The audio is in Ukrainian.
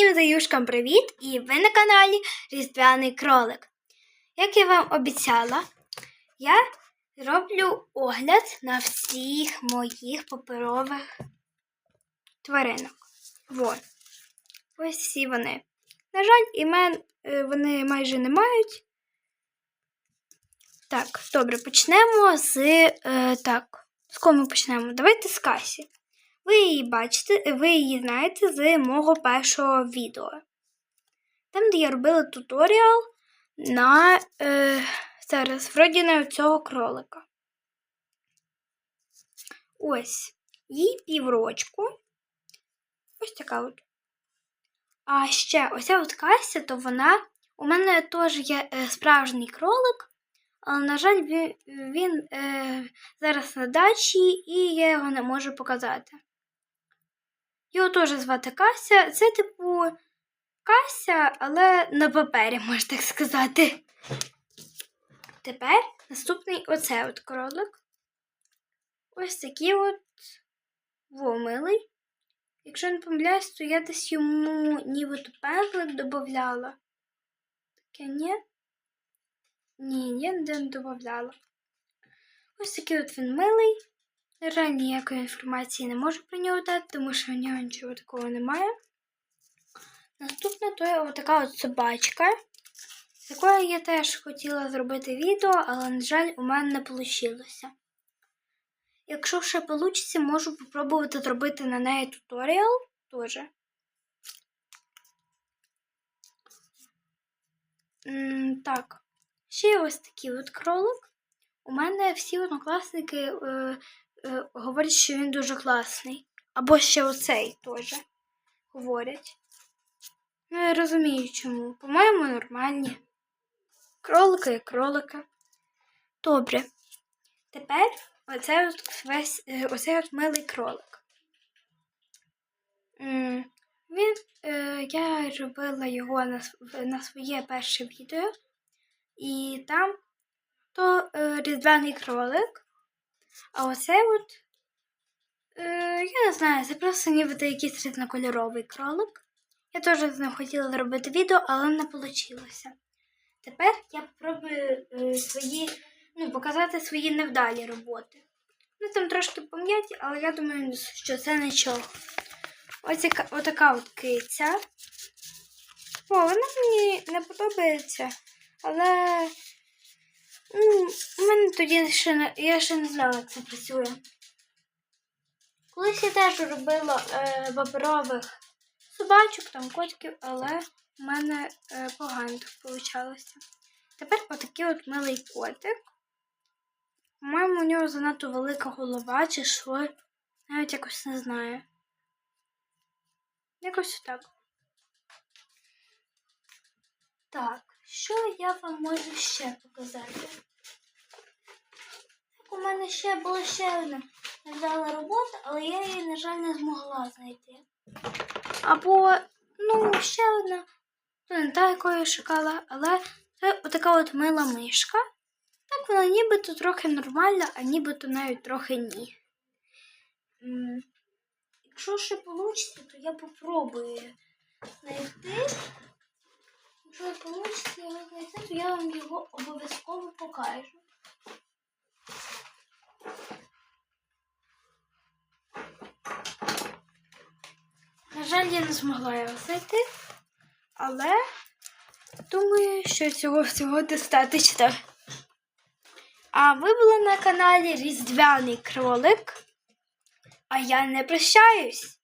Всім заюшкам привіт! І ви на каналі Різдвяний кролик. Як я вам обіцяла, я роблю огляд на всіх моїх паперових тваринок. Вон. Ось всі вони. На жаль, імен е, вони майже не мають. Так, добре, почнемо з. Е, так, з кого ми почнемо? Давайте з Касі. Ви її бачите, ви її знаєте з мого першого відео. Там, де я робила туторіал на е, зараз, вроді на цього кролика. Ось, їй піврочку. Ось така от. А ще оця от Кася, то вона. У мене теж є е, справжній кролик, але, на жаль, він, він е, зараз на дачі і я його не можу показати. Його теж звати Кася. Це, типу, Кася, але на папері, можна так сказати. Тепер наступний оце от кролик. Ось такий от вомилий. Якщо не помиляюсь, то я десь йому нібито пензлик додавала. Таке ні? Ні, я не додавала. Ось такий от він милий. На жаль, ніякої інформації не можу про нього дати, тому що в нього нічого такого немає. Наступна то є така от собачка, з якою я теж хотіла зробити відео, але, на жаль, у мене не вийшло. Якщо ще вийде, можу спробувати зробити на неї туторіал теж. Так, ще ось такий от кролик. У мене всі однокласники е, говорять, що він дуже класний. Або ще оцей теж говорять. Ну, я розумію чому. По-моєму, нормальні. Кролика і кролика. Добре. Тепер оцей от весь е, оцей от милий кролик. Він, е, я робила його на, на своє перше відео, і там то е, різдвяний кролик. А оце от, е, я не знаю, це просто нібито якийсь різнокольоровий кролик. Я теж з ним хотіла зробити відео, але не вийшло. Тепер я спробую е, свої, ну, показати свої невдалі роботи. Ну, там трошки пом'яті, але я думаю, що це нічого. Ось яка, отака от киця. О, вона мені не подобається, але ну, у мене тоді ще не, я ще не знала, як це працює. Колись я теж робила е, паперових собачок, там котиків, але в мене е, погано так вийшло. Тепер отакий от милий котик. По-моєму, у нього занадто велика голова, чи що. Навіть якось не знаю. Якось так. Так, що я вам можу ще показати? Так, у мене ще була ще одна невдала робота, але я її, на жаль, не змогла знайти. Або, ну, ще одна, то не та, яку я шукала, але це отака от мила мишка. Так, вона нібито трохи нормальна, а нібито навіть трохи ні. Якщо ще вийде, то я попробую знайти. Якщо вийде його знайти, то я вам його обов'язково покажу. На жаль, я не змогла його знайти, але думаю, що цього всього достатньо. А ви були на каналі Різдвяний кролик. А я не прощаюсь.